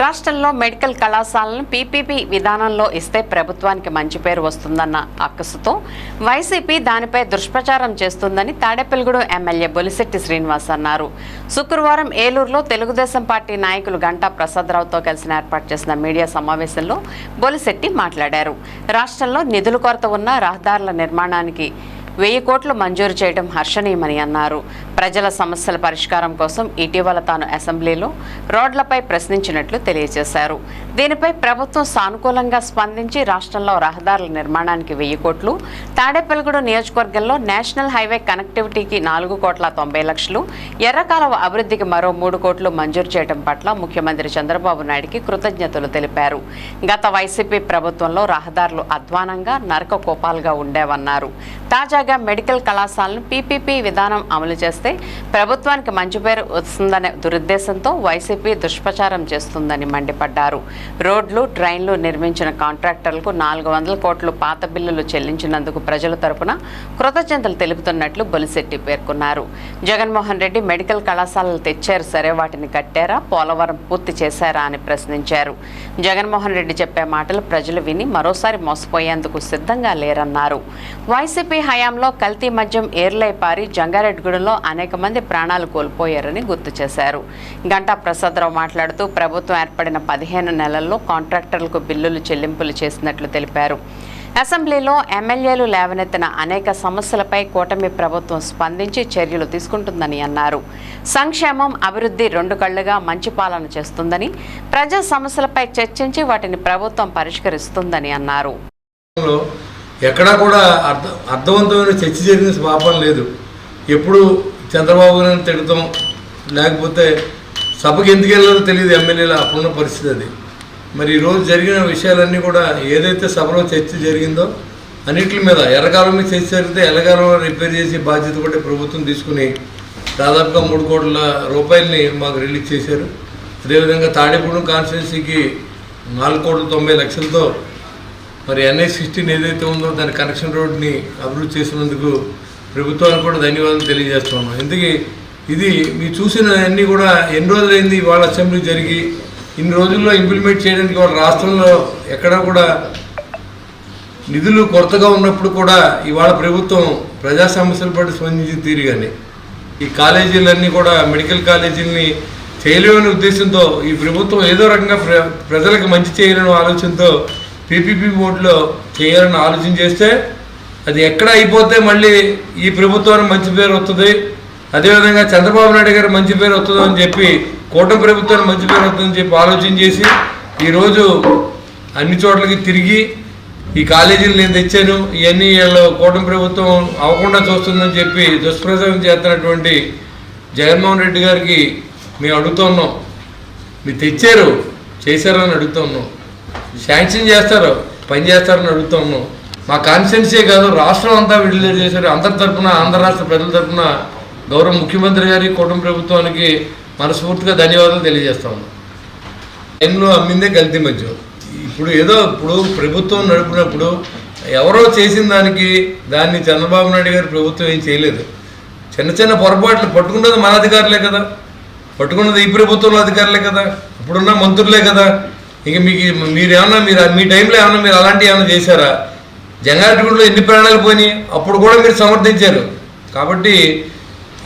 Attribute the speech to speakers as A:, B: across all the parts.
A: రాష్ట్రంలో మెడికల్ కళాశాలను పీపీపీ విధానంలో ఇస్తే ప్రభుత్వానికి మంచి పేరు వస్తుందన్న అక్కసుతో వైసీపీ దానిపై దుష్ప్రచారం చేస్తుందని తాడేపల్లిగూడ ఎమ్మెల్యే బొలిశెట్టి శ్రీనివాస్ అన్నారు. శుక్రవారం ఏలూరులో తెలుగుదేశం పార్టీ నాయకులు గంటా ప్రసాదరావుతో కలిసి ఏర్పాటు చేసిన మీడియా సమావేశంలో బొలిశెట్టి మాట్లాడారు. రాష్ట్రంలో నిధుల కొరత ఉన్న రహదారుల నిర్మాణానికి వెయ్యి కోట్లు మంజూరు చేయడం హర్షణీయమని అన్నారు. ప్రజల సమస్యల పరిష్కారం కోసం ఇటీవల తాను అసెంబ్లీలో రోడ్లపై ప్రశ్నించినట్లు తెలియజేశారు. దీనిపై ప్రభుత్వం సానుకూలంగా స్పందించి రాష్ట్రంలో రహదారుల నిర్మాణానికి వెయ్యి కోట్లు తాడేపల్లిగూడ నియోజకవర్గంలో నేషనల్ హైవే కనెక్టివిటీకి నాలుగు కోట్ల తొంభై లక్షలు ఎర్రకాలవ అభివృద్ధికి మరో మూడు కోట్లు మంజూరు చేయడం పట్ల ముఖ్యమంత్రి చంద్రబాబు నాయుడికి కృతజ్ఞతలు తెలిపారు. గత వైసీపీ ప్రభుత్వంలో రహదారులు అధ్వానంగా నరక కోపాలుగా ఉండేవన్నారు తాజాగా మెడికల్ కళాశాలను పీపీపీ విధానం అమలు చేస్తే ప్రభుత్వానికి మంచి పేరు వస్తుందనే దురుద్దేశంతో వైసీపీ దుష్ప్రచారం చేస్తుందని మండిపడ్డారు. రోడ్లు ట్రైన్లు నిర్మించిన కాంట్రాక్టర్లకు నాలుగు వందల కోట్లు పాత బిల్లులు చెల్లించినందుకు ప్రజల తరపున కృతజ్ఞతలు తెలుపుతున్నట్లు బొలిశెట్టి పేర్కొన్నారు. జగన్మోహన్ రెడ్డి మెడికల్ కళాశాలలు తెచ్చారు సరే వాటిని కట్టారా పోలవరం పూర్తి చేశారా అని ప్రశ్నించారు. జగన్మోహన్ రెడ్డి చెప్పే మాటలు ప్రజలు విని మరోసారి మోసపోయేందుకు సిద్ధంగా లేరన్నారు. వైసీపీ హయాంలో కల్తీ మద్యం ఏర్లై పారి జంగారెడ్డిగూడెంలో అనేక మంది ప్రాణాలు కోల్పోయారని గుర్తు చేశారు. గంటా ప్రసాదరావు మాట్లాడుతూ ప్రభుత్వం ఏర్పడిన పదిహేను నెలల్లో కాంట్రాక్టర్లకు బిల్లులు చెల్లింపులు చేసినట్లు తెలిపారు. అసెంబ్లీలో ఎమ్మెల్యేలు లేవనెత్తిన అనేక సమస్యలపై కూటమి ప్రభుత్వం స్పందించి చర్యలు తీసుకుంటుందని అన్నారు. సంక్షేమం అభివృద్ధి రెండు కళ్ళుగా మంచి పాలన చేస్తుందని ప్రజా సమస్యలపై చర్చించి వాటిని ప్రభుత్వం పరిష్కరిస్తుందని అన్నారు.
B: ఎక్కడా కూడా అర్థ అర్థవంతమైన చర్చ జరిగిన పాపం లేదు. ఎప్పుడు చంద్రబాబు గారిని తిడతాం లేకపోతే సభకి ఎందుకు వెళ్ళాలో తెలియదు ఎమ్మెల్యేలు అప్పుడున్న పరిస్థితి అది. మరి ఈరోజు జరిగిన విషయాలన్నీ కూడా ఏదైతే సభలో చర్చ జరిగిందో అన్నిటి మీద ఎర్రకాలం మీద చర్చ జరిగితే ఎర్రకాలం రిపేర్ చేసి బాధ్యత కూడా ప్రభుత్వం తీసుకుని దాదాపుగా మూడు కోట్ల రూపాయలని మాకు రిలీజ్ చేశారు. అదేవిధంగా తాడేపూడెం కాన్స్టిట్యున్సీకి నాలుగు కోట్ల తొంభై లక్షలతో మరి ఎన్ఐ సిక్స్టీన్ ఏదైతే ఉందో దాని కనెక్షన్ రోడ్ని అభివృద్ధి చేసినందుకు ప్రభుత్వానికి కూడా ధన్యవాదాలు తెలియజేస్తున్నాం ఎందుకు ఇది మీరు చూసిన అన్నీ కూడా ఎన్ని రోజులైంది వాళ్ళ అసెంబ్లీ జరిగి ఇన్ని రోజుల్లో ఇంప్లిమెంట్ చేయడానికి వాళ్ళ రాష్ట్రంలో ఎక్కడా కూడా నిధులు కొరతగా ఉన్నప్పుడు కూడా ఇవాళ ప్రభుత్వం ప్రజా సమస్యల పట్ల స్పందించి తీరుగానే. ఈ కాలేజీలన్నీ కూడా మెడికల్ కాలేజీలని చేయలేమనే ఉద్దేశంతో ఈ ప్రభుత్వం ఏదో రకంగా ప్ర ప్రజలకు మంచి చేయాలనే ఆలోచనతో పీపీపీ బోర్డులో చేయాలని ఆలోచన చేస్తే అది ఎక్కడ అయిపోతే మళ్ళీ ఈ ప్రభుత్వానికి మంచి పేరు వస్తుంది. అదేవిధంగా చంద్రబాబు నాయుడు గారు మంచి పేరు వస్తుందో అని చెప్పి కూటమి ప్రభుత్వానికి మంచి పేరు వస్తుందని చెప్పి ఆలోచన చేసి ఈరోజు అన్ని చోట్లకి తిరిగి ఈ కాలేజీలు నేను తెచ్చాను. ఇవన్నీ వీళ్ళు కూటమి ప్రభుత్వం అవ్వకుండా చూస్తుందని చెప్పి దుష్ప్రచారం చేస్తున్నటువంటి జగన్మోహన్ రెడ్డి గారికి మేము అడుగుతున్నాం మీరు తెచ్చారు చేశారని అడుగుతున్నాం శాంక్షన్ చేస్తారు పని చేస్తారని అడుగుతున్నాం మా కాన్స్టిట్యున్సీ కాదు రాష్ట్రం అంతా విడుదల చేశారు. అందరి తరఫున ఆంధ్ర రాష్ట్ర ప్రజల తరపున గౌరవ ముఖ్యమంత్రి గారి కుటుంబ ప్రభుత్వానికి మనస్ఫూర్తిగా ధన్యవాదాలు తెలియజేస్తా. ఉన్నాం ట్రైన్లో అమ్మిందే కల్తీ మధ్య. ఇప్పుడు ఏదో ఇప్పుడు ప్రభుత్వం నడిపినప్పుడు ఎవరో చేసిన దానికి దాన్ని చంద్రబాబు నాయుడు గారి ప్రభుత్వం ఏం చేయలేదు. చిన్న చిన్న పొరపాట్లు పట్టుకున్నది మన అధికారులే కదా. పట్టుకున్నది ఈ ప్రభుత్వంలో అధికారులే కదా. ఇప్పుడున్న మంత్రులే కదా. ఇక మీకు మీరు ఏమన్నా మీరు మీ టైంలో ఏమన్నా మీరు అలాంటివి ఏమైనా చేశారా? జంగారెడ్డిగూడలో ఎన్ని ప్రాణాలు పోయినాయి? అప్పుడు కూడా మీరు సమర్థించారు. కాబట్టి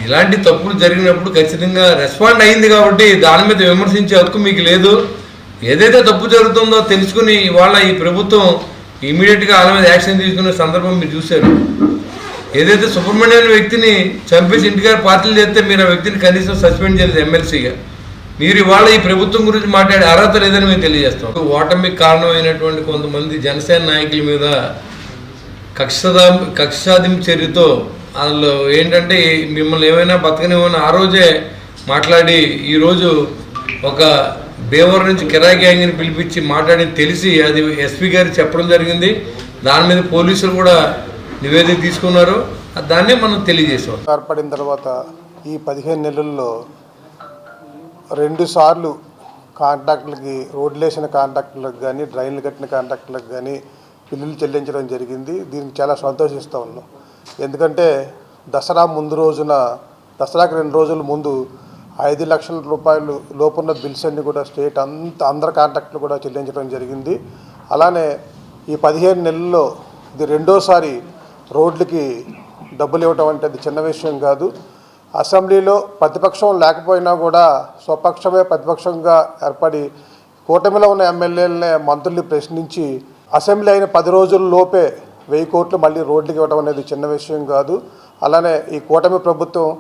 B: ఇలాంటి తప్పులు జరిగినప్పుడు ఖచ్చితంగా రెస్పాండ్ అయింది కాబట్టి దాని మీద విమర్శించే హక్కు మీకు లేదు. ఏదైతే తప్పు జరుగుతుందో తెలుసుకుని ఇవాళ ఈ ప్రభుత్వం ఇమీడియట్గా వాళ్ళ మీద యాక్షన్ తీసుకునే సందర్భం మీరు చూశారు. ఏదైతే సుబ్రహ్మణ్యం వ్యక్తిని చంపేసి ఇంటికారు పార్టీలు చేస్తే మీరు ఆ వ్యక్తిని కనీసం సస్పెండ్ చేయలేదు ఎమ్మెల్సీగా. మీరు ఇవాళ ఈ ప్రభుత్వం గురించి మాట్లాడే అర్హత లేదని మేము తెలియజేస్తాం. ఓటమికి కారణమైనటువంటి కొంతమంది జనసేన నాయకుల మీద కక్షదా కక్షాదింపు చర్యతో వాళ్ళు ఏంటంటే మిమ్మల్ని ఏమైనా బతకనివ్వని ఆ రోజే మాట్లాడి ఈరోజు ఒక బేవర్ నుంచి కిరాయి గ్యాంగ్ని పిలిపించి మాట్లాడి తెలిసి అది ఎస్పీ గారు చెప్పడం జరిగింది. దాని మీద పోలీసులు కూడా నివేదిక తీసుకున్నారు. దాన్నే మనం తెలియజేసాం
C: ఏర్పడిన తర్వాత ఈ పదిహేను నెలల్లో రెండుసార్లు కాంట్రాక్టులకి రోడ్లు వేసిన కాంట్రాక్టులకు కానీ డ్రైన్లు కట్టిన కాంట్రాక్టులకు కానీ బిల్లులు చెల్లించడం జరిగింది. దీనికి చాలా సంతోషిస్తూ ఉన్నాం. ఎందుకంటే దసరా ముందు రోజున దసరాకి రెండు రోజుల ముందు ఐదు లక్షల రూపాయలు లోపున్న బిల్స్ అన్ని కూడా స్టేట్ అంత అందరి కాంట్రాక్టులు కూడా చెల్లించడం జరిగింది. అలానే ఈ పదిహేను నెలల్లో ఇది రెండోసారి రోడ్లకి డబ్బులు ఇవ్వటం అంటే అది చిన్న విషయం కాదు. అసెంబ్లీలో ప్రతిపక్షం లేకపోయినా కూడా స్వపక్షమే ప్రతిపక్షంగా ఏర్పడి కూటమిలో ఉన్న ఎమ్మెల్యేలనే మంత్రుల్ని ప్రశ్నించి అసెంబ్లీ అయిన పది రోజుల్లోపే వెయ్యి కోట్లు మళ్ళీ రోడ్లకి ఇవ్వడం అనేది చిన్న విషయం కాదు. అలానే ఈ కూటమి ప్రభుత్వం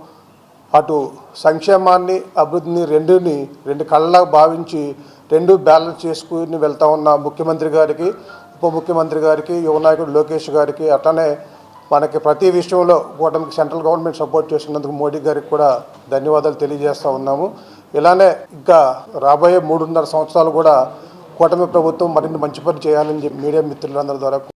C: అటు సంక్షేమాన్ని అభివృద్ధిని రెండుని రెండు కళ్ళలా భావించి రెండు బ్యాలెన్స్ చేసుకుని వెళ్తా ఉన్న ముఖ్యమంత్రి గారికి ఉప ముఖ్యమంత్రి గారికి యువనాయకుడు లోకేష్ గారికి అట్లనే మనకి ప్రతి విషయంలో కూటమికి సెంట్రల్ గవర్నమెంట్ సపోర్ట్ చేసినందుకు మోడీ గారికి కూడా ధన్యవాదాలు తెలియజేస్తూ ఉన్నాము. ఇలానే ఇంకా రాబోయే మూడున్నర సంవత్సరాలు కూడా కూటమి ప్రభుత్వం మరిన్ని మంచి పని చేయాలని చెప్పి మీడియా మిత్రులందరి ద్వారా